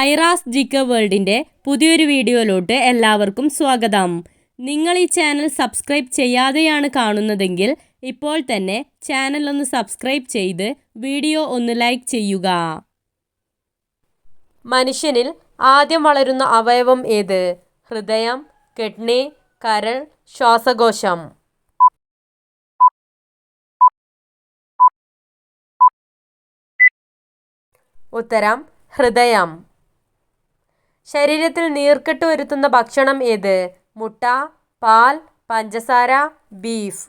ഐറാസ് ജിക്ക വേൾഡിന്റെ പുതിയൊരു വീഡിയോയിലോട്ട് എല്ലാവർക്കും സ്വാഗതം. നിങ്ങൾ ഈ ചാനൽ സബ്സ്ക്രൈബ് ചെയ്യാതെയാണ് കാണുന്നതെങ്കിൽ ഇപ്പോൾ തന്നെ ചാനൽ ഒന്ന് സബ്സ്ക്രൈബ് ചെയ്ത് വീഡിയോ ഒന്ന് ലൈക്ക് ചെയ്യുക. മനുഷ്യനിൽ ആദ്യം വളരുന്ന അവയവം ഏത്? ഹൃദയം കിഡ്നി കരൾ ശ്വാസകോശം. ഉത്തരം ഹൃദയം. ശരീരത്തിൽ നീർക്കെട്ട് വരുത്തുന്ന ഭക്ഷണം ഏത്? മുട്ട പാൽ പഞ്ചസാര ബീഫ്.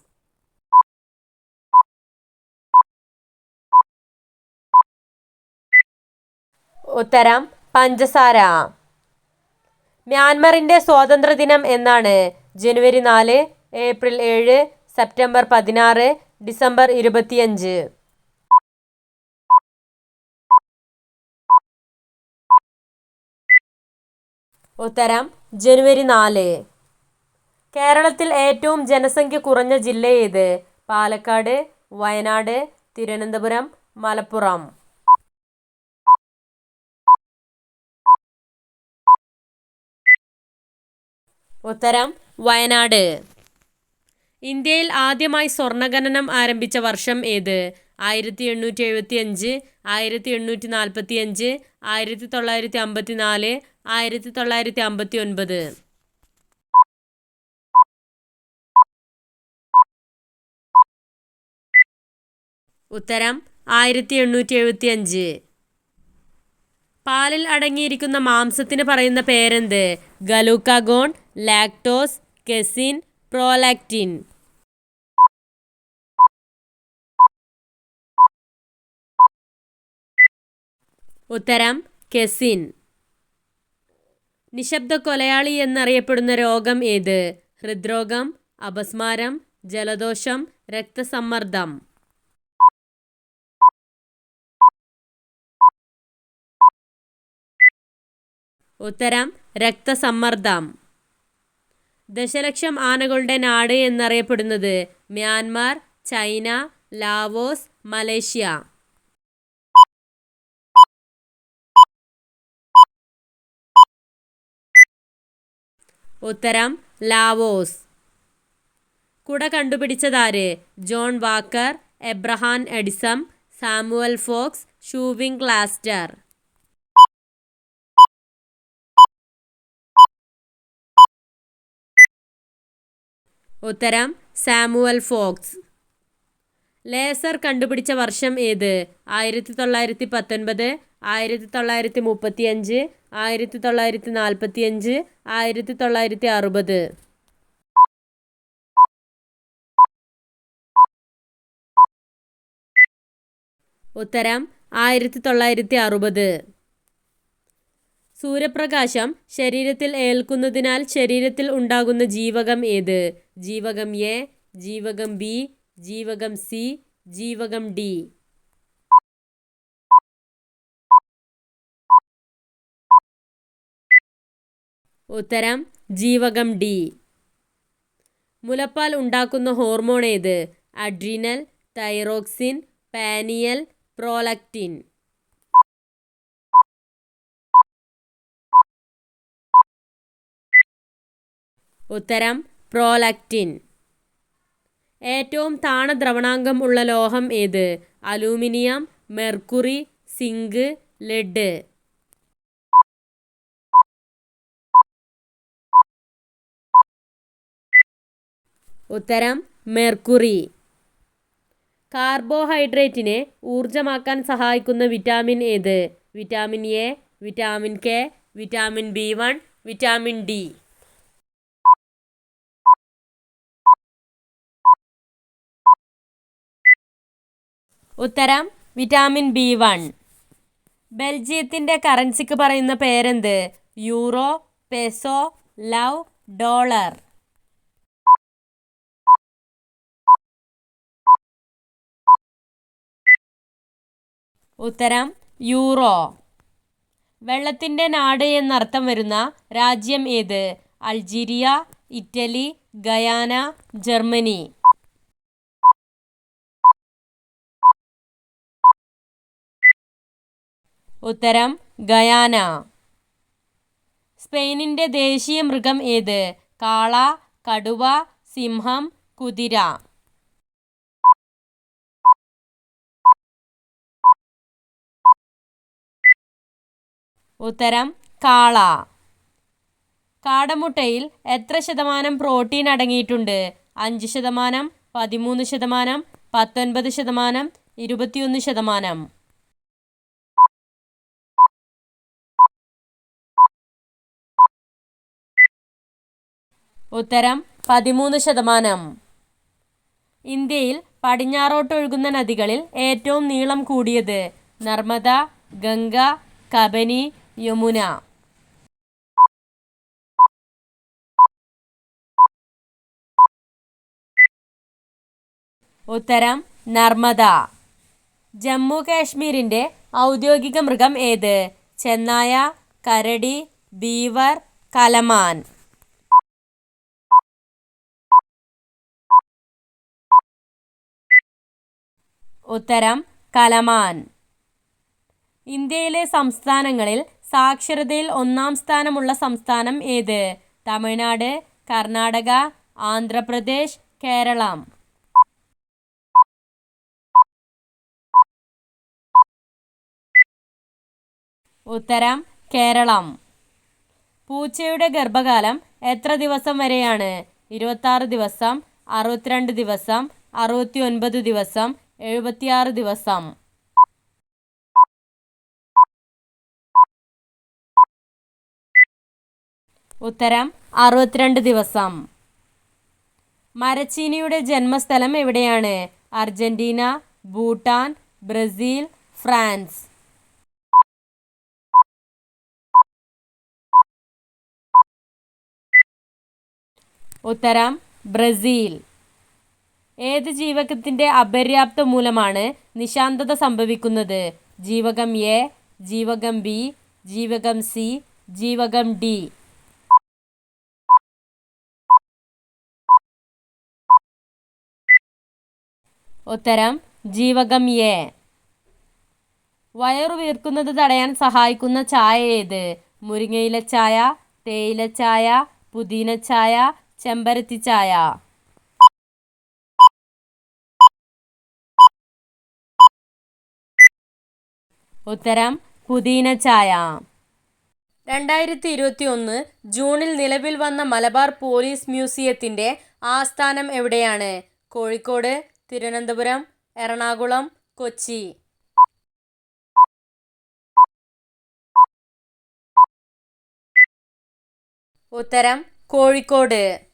ഉത്തരം പഞ്ചസാര. മ്യാൻമറിന്റെ സ്വാതന്ത്ര്യദിനം എന്നാണ് ജനുവരി നാല് ഏപ്രിൽ ഏഴ് സെപ്റ്റംബർ പതിനാറ് ഡിസംബർ ഇരുപത്തിയഞ്ച്. ഉത്തരം ജനുവരി നാല്. കേരളത്തിൽ ഏറ്റവും ജനസംഖ്യ കുറഞ്ഞ ജില്ല ഏത്? പാലക്കാട് വയനാട് തിരുവനന്തപുരം മലപ്പുറം. ഉത്തരം വയനാട്. ഇന്ത്യയിൽ ആദ്യമായി സ്വർണഖനനം ആരംഭിച്ച വർഷം ഏത്? ആയിരത്തി എണ്ണൂറ്റി എഴുപത്തി അഞ്ച് ആയിരത്തി എണ്ണൂറ്റി നാൽപ്പത്തി അഞ്ച് ആയിരത്തി തൊള്ളായിരത്തി അമ്പത്തി നാല് ആയിരത്തി തൊള്ളായിരത്തി അമ്പത്തി ഒൻപത് ഉത്തരം ആയിരത്തി എണ്ണൂറ്റി എഴുപത്തി അഞ്ച് പാലിൽ അടങ്ങിയിരിക്കുന്ന മാംസത്തിന് പറയുന്ന പേരെന്ത്? Glucagon lactose casein prolactin. ഉത്തരം കെസിൻ. നിശബ്ദ കൊലയാളി എന്നറിയപ്പെടുന്ന രോഗം ഏത്? ഹൃദ്രോഗം അപസ്മാരം ജലദോഷം രക്തസമ്മർദ്ദം. ഉത്തരം രക്തസമ്മർദ്ദം. ദശലക്ഷം ആനകളുടെ നാട് എന്നറിയപ്പെടുന്നത് മ്യാൻമാർ ചൈന ലാവോസ് മലേഷ്യ. ഉത്തരം ലാവോസ്. കുട കണ്ടുപിടിച്ചതാര്? John Walker Abraham Edison Samuel Fox ഷൂവിംഗ് ക്ലാസ്റ്റർ ഉത്തരം സാമുവൽ ഫോക്സ്. ലേസർ കണ്ടുപിടിച്ച വർഷം ഏത്? ആയിരത്തി തൊള്ളായിരത്തി പത്തൊൻപത് ആയിരത്തി തൊള്ളായിരത്തി മുപ്പത്തി അഞ്ച് ആയിരത്തി തൊള്ളായിരത്തി നാൽപ്പത്തി അഞ്ച് ആയിരത്തി തൊള്ളായിരത്തി അറുപത് ഉത്തരം ആയിരത്തി തൊള്ളായിരത്തി അറുപത് സൂര്യപ്രകാശം ശരീരത്തിൽ ഏൽക്കുന്നതിനാൽ ശരീരത്തിൽ ഉണ്ടാകുന്ന ജീവകം ഏത്? ജീവകം എ ജീവകം ബി ജീവകം സി ജീവകം ഡി. ഉത്തരം ജീവകം ഡി. മുലപ്പാൽ ഉണ്ടാക്കുന്ന ഹോർമോൺ ഏത്? Adrenal thyroxine pineal prolactin. ഉത്തരം പ്രോലക്റ്റിൻ. ഏറ്റവും താണ ദ്രവണാങ്കം ഉള്ള ലോഹം ഏത്? Aluminium mercury zinc lead. ഉത്തരം മെർക്കുറി. കാർബോഹൈഡ്രേറ്റിനെ ഊർജമാക്കാൻ സഹായിക്കുന്ന വിറ്റാമിൻ ഏത്? Vitamin A vitamin K vitamin B one vitamin D. ഉത്തരം വിറ്റാമിൻ ബി വൺ. ബെൽജിയത്തിന്റെ കറൻസിക്ക് പറയുന്ന പേരെന്ത്? Euro peso lev dollar. ഉത്തരം യൂറോ. വെള്ളത്തിന്റെ നാട് എന്നർത്ഥം വരുന്ന രാജ്യം ഏത്? Algeria Italy Guyana Germany. ഉത്തരം ഗയാന. സ്പെയിനിന്റെ ദേശീയ മൃഗം ഏത്? കാള കടുവ സിംഹം കുതിര. ഉത്തരം കാള. കാടമുട്ടയിൽ എത്ര ശതമാനം പ്രോട്ടീൻ അടങ്ങിയിട്ടുണ്ട്? അഞ്ച് ശതമാനം പതിമൂന്ന് ശതമാനം പത്തൊൻപത് ശതമാനം ഇരുപത്തിയൊന്ന് ശതമാനം. ഉത്തരം പതിമൂന്ന് ശതമാനം. ഇന്ത്യയിൽ പടിഞ്ഞാറോട്ടൊഴുകുന്ന നദികളിൽ ഏറ്റവും നീളം കൂടിയത് നർമ്മദ ഗംഗ കബനി യമുന. ഉത്തരം നർമ്മദ. ജമ്മു കാശ്മീരിന്റെ ഔദ്യോഗിക മൃഗം ഏത്? ചെന്നായ കരടി ബീവർ കലമാൻ. ഉത്തരം കലമാൻ. ഇന്ത്യയിലെ സംസ്ഥാനങ്ങളിൽ സാക്ഷരതയിൽ ഒന്നാം സ്ഥാനമുള്ള സംസ്ഥാനം ഏത്? തമിഴ്നാട് കർണാടക ആന്ധ്രാപ്രദേശ് കേരളം. ഉത്തരം കേരളം. പൂച്ചയുടെ ഗർഭകാലം എത്ര ദിവസം വരെയാണ്? ഇരുപത്താറ് ദിവസം അറുപത്തിരണ്ട് ദിവസം അറുപത്തി ഒൻപത് ദിവസം എഴുപത്തിയാറ് ദിവസം. ഉത്തരം അറുപത്തിരണ്ട് ദിവസം. മരച്ചീനിയുടെ ജന്മസ്ഥലം എവിടെയാണ്? Argentina Bhutan Brazil France. ഉത്തരം ബ്രസീൽ. ഏത് ജീവകത്തിന്റെ അപര്യാപ്ത മൂലമാണ് നിശാന്തത സംഭവിക്കുന്നത്? ജീവകം എ ജീവകം ബി ജീവകം സി ജീവകം ഡി ഉത്തരം ജീവകം എ വയറു വീർക്കുന്നത് തടയാൻ സഹായിക്കുന്ന ചായ ഏത്? മുരിങ്ങയില ചായ തേയില ചായ പുതിന ചായ ചെമ്പരത്തി ചായ. ഉത്തരം പുതിന ചായ. രണ്ടായിരത്തി ഇരുപത്തി ഒന്ന് ജൂണിൽ നിലവിൽ വന്ന മലബാർ പോലീസ് മ്യൂസിയത്തിന്റെ ആസ്ഥാനം എവിടെയാണ്? കോഴിക്കോട് തിരുവനന്തപുരം എറണാകുളം കൊച്ചി. ഉത്തരം കോഴിക്കോട്.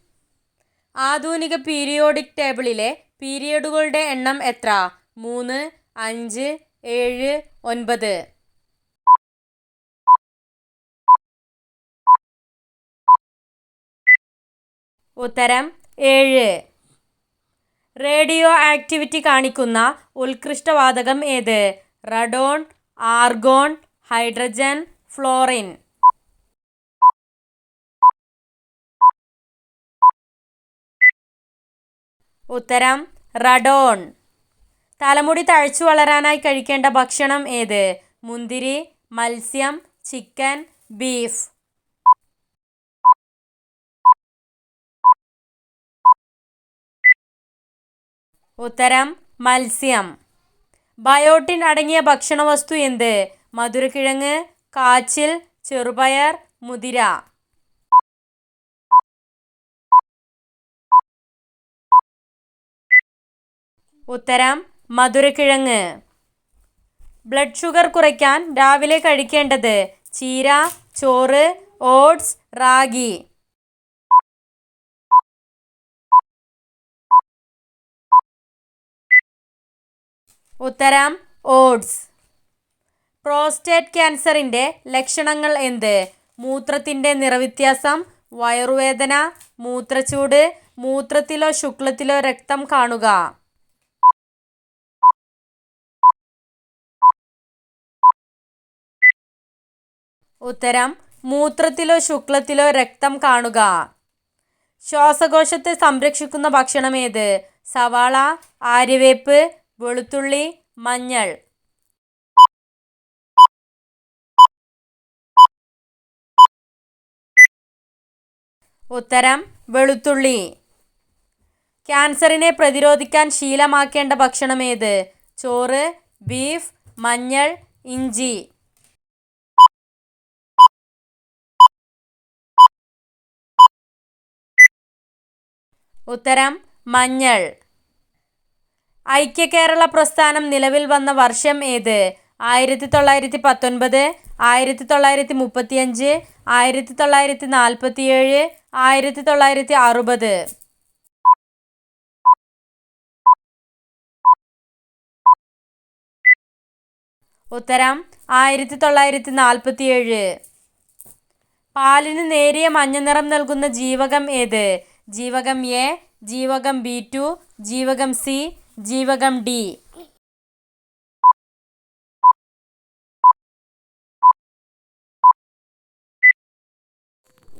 ആധുനിക പീരിയോഡിക് ടേബിളിലെ പീരിയഡുകളുടെ എണ്ണം എത്ര? മൂന്ന് അഞ്ച് ഏഴ് ഒൻപത്. ഉത്തരം ഏഴ്. റേഡിയോ ആക്ടിവിറ്റി കാണിക്കുന്ന ഉത്കൃഷ്ടവാതകം ഏത്? Radon argon hydrogen fluorine. ഉത്തരം റഡോൺ. തലമുടി തഴച്ചു വളരാനായി കഴിക്കേണ്ട ഭക്ഷണം ഏത്? മുന്തിരി മത്സ്യം ചിക്കൻ ബീഫ്. ഉത്തരം മത്സ്യം. ബയോട്ടിൻ അടങ്ങിയ ഭക്ഷണ വസ്തു എന്ത്? മധുരക്കിഴങ്ങ് കാച്ചിൽ ചെറുപയർ മുതിര. ഉത്തരം മധുരക്കിഴങ്ങ്. ബ്ലഡ് ഷുഗർ കുറയ്ക്കാൻ രാവിലെ കഴിക്കേണ്ടത് ചീര ചോറ് ഓട്സ് റാഗി. ഉത്തരം ഓട്സ്. പ്രോസ്റ്റേറ്റ് ക്യാൻസറിന്റെ ലക്ഷണങ്ങൾ എന്ത്? മൂത്രത്തിന്റെ നിറവ്യത്യാസം വയറുവേദന മൂത്രച്ചൂട് മൂത്രത്തിലോ ശുക്ലത്തിലോ രക്തം കാണുക. ഉത്തരം മൂത്രത്തിലോ ശുക്ലത്തിലോ രക്തം കാണുക. ശ്വാസകോശത്തെ സംരക്ഷിക്കുന്ന ഭക്ഷണം ഏത്? സവാള ആര്യവേപ്പ് വെളുത്തുള്ളി മഞ്ഞൾ. ഉത്തരം വെളുത്തുള്ളി. ക്യാൻസറിനെ പ്രതിരോധിക്കാൻ ശീലമാക്കേണ്ട ഭക്ഷണം ഏത്? ചോറ് ബീഫ് മഞ്ഞൾ ഇഞ്ചി. ഉത്തരം മഞ്ഞൾ. ഐക്യ കേരള പ്രസ്ഥാനം നിലവിൽ വന്ന വർഷം ഏത്? ആയിരത്തി തൊള്ളായിരത്തി പത്തൊൻപത് ആയിരത്തി തൊള്ളായിരത്തി മുപ്പത്തിയഞ്ച് ആയിരത്തി തൊള്ളായിരത്തി നാൽപ്പത്തിയേഴ് ആയിരത്തി തൊള്ളായിരത്തി അറുപത് ഉത്തരം ആയിരത്തി തൊള്ളായിരത്തി നാൽപ്പത്തിയേഴ് പാലിന് നേരിയ മഞ്ഞ നിറം നൽകുന്ന ജീവകം ഏത്? ജീവകം എ ജീവകം ബി ടു ജീവകം സി ജീവകം ഡി.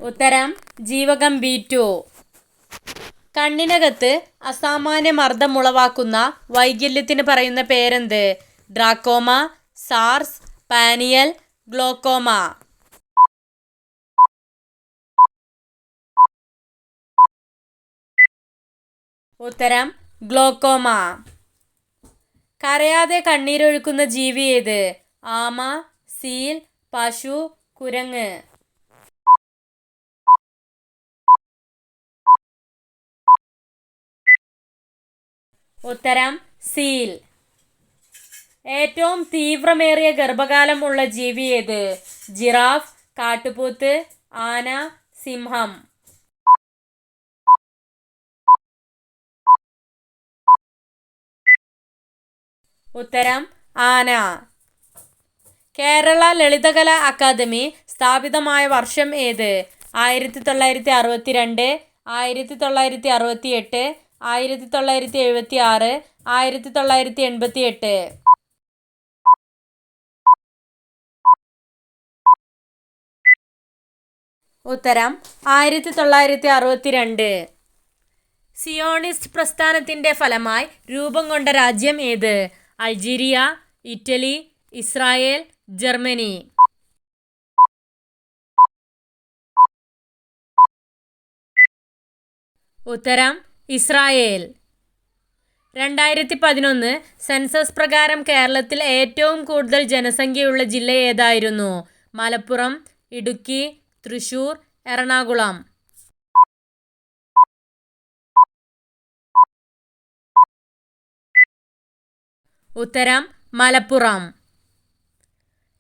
ഉത്തരം ജീവകം ബി ടു. കണ്ണിനകത്ത് അസാമാന്യ മർദ്ദമുളവാക്കുന്ന വൈകല്യത്തിന് പറയുന്ന പേരെന്ത്? Trachoma SARS pineal glaucoma. ഉത്തരം ഗ്ലോക്കോമ. കരയാതെ കണ്ണീരൊഴുക്കുന്ന ജീവി ഏത്? ആമ സീൽ പശു കുരങ്ങ്. ഉത്തരം സീൽ. ഏറ്റവും തീവ്രമേറിയ ഗർഭകാലം ഉള്ള ജീവി ഏത്? ജിറാഫ് കാട്ടുപോത്ത് ആന സിംഹം. ഉത്തരം ആന. കേരള ലളിതകലാ അക്കാദമി സ്ഥാപിതമായ വർഷം ഏത്? ആയിരത്തി തൊള്ളായിരത്തി അറുപത്തി രണ്ട് ആയിരത്തി തൊള്ളായിരത്തി അറുപത്തി എട്ട് ആയിരത്തി തൊള്ളായിരത്തി എഴുപത്തി ആറ് ആയിരത്തി തൊള്ളായിരത്തി എൺപത്തി എട്ട് ഉത്തരം ആയിരത്തി തൊള്ളായിരത്തി അറുപത്തി രണ്ട് സിയോണിസ്റ്റ് പ്രസ്ഥാനത്തിന്റെ ഫലമായി രൂപം കൊണ്ട രാജ്യം ഏത്? Algeria Italy Israel Germany. ഉത്തരം ഇസ്രായേൽ. രണ്ടായിരത്തി പതിനൊന്ന് സെൻസസ് പ്രകാരം കേരളത്തിൽ ഏറ്റവും കൂടുതൽ ജനസംഖ്യയുള്ള ജില്ല ഏതായിരുന്നു? മലപ്പുറം ഇടുക്കി തൃശൂർ എറണാകുളം. ഉത്തരം മലപ്പുറം.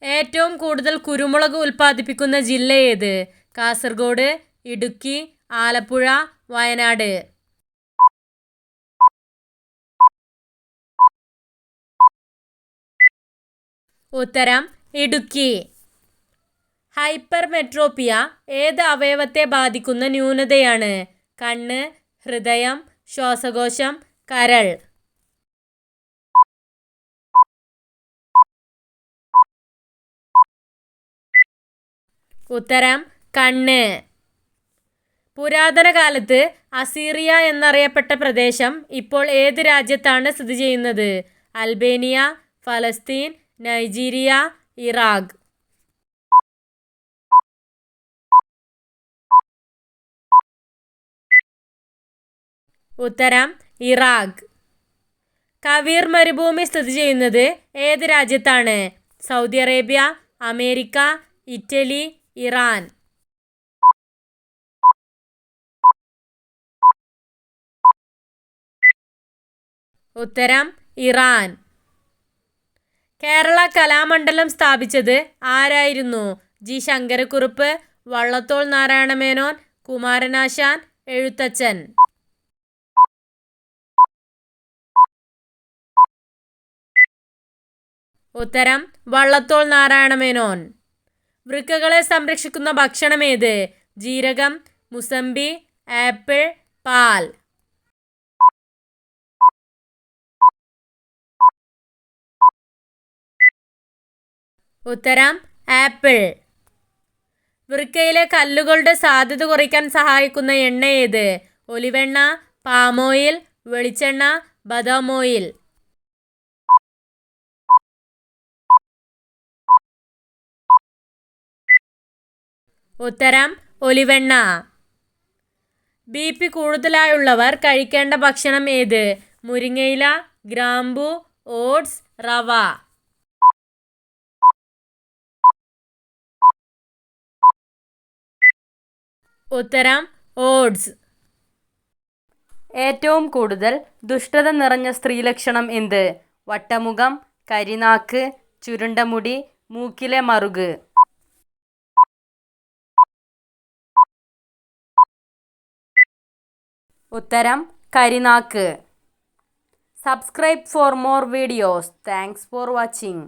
ഏറ്റവും കൂടുതൽ കുരുമുളക് ഉൽപ്പാദിപ്പിക്കുന്ന ജില്ല ഏത്? കാസർഗോഡ് ഇടുക്കി ആലപ്പുഴ വയനാട്. ഉത്തരം ഇടുക്കി. ഹൈപ്പർ മെട്രോപ്പിയ ഏത് അവയവത്തെ ബാധിക്കുന്ന ന്യൂനതയാണ്? കണ്ണ് ഹൃദയം ശ്വാസകോശം കരൾ. ഉത്തരം കണ്ണ്. പുരാതന കാലത്ത് അസീറിയ എന്നറിയപ്പെട്ട പ്രദേശം ഇപ്പോൾ ഏത് രാജ്യത്താണ് സ്ഥിതി ചെയ്യുന്നത്? Albania Palestine Nigeria Iraq. ഉത്തരം ഇറാഖ്. കവീർ മരുഭൂമി സ്ഥിതി ചെയ്യുന്നത് ഏത് രാജ്യത്താണ്? Saudi Arabia America Italy Iran. ഉത്തരം ഇറാൻ. കേരള കലാമണ്ഡലം സ്ഥാപിച്ചത് ആരായിരുന്നു? ജി. ശങ്കരക്കുറുപ്പ് വള്ളത്തോൾ നാരായണമേനോൻ കുമാരനാശാൻ എഴുത്തച്ഛൻ. ഉത്തരം വള്ളത്തോൾ നാരായണമേനോൻ. വൃക്കകളെ സംരക്ഷിക്കുന്ന ഭക്ഷണം ഏത്? ജീരകം മുസമ്പി ആപ്പിൾ പാൽ. ഉത്തരം ആപ്പിൾ. വൃക്കയിലെ കല്ലുകളുടെ സാധ്യത കുറയ്ക്കാൻ സഹായിക്കുന്ന എണ്ണ ഏത്? ഒലിവെണ്ണ പാമോയിൽ വെളിച്ചെണ്ണ ബദാമോയിൽ ഉത്തരം ഒലിവെണ്ണ. ബി പി കൂടുതലായുള്ളവർ കഴിക്കേണ്ട ഭക്ഷണം ഏത്? മുരിങ്ങയില ഗ്രാമ്പു ഓട്സ് റവ. ഉത്തരം ഓട്സ്. ഏറ്റവും കൂടുതൽ ദുഷ്ടത നിറഞ്ഞ സ്ത്രീലക്ഷണം എന്ത്? വട്ടമുഖം കരിനാക്ക് ചുരുണ്ട മുടി മൂക്കിലെ മറുക്. ഉത്തരം കരിനാക്ക്. Subscribe for more videos thanks for watching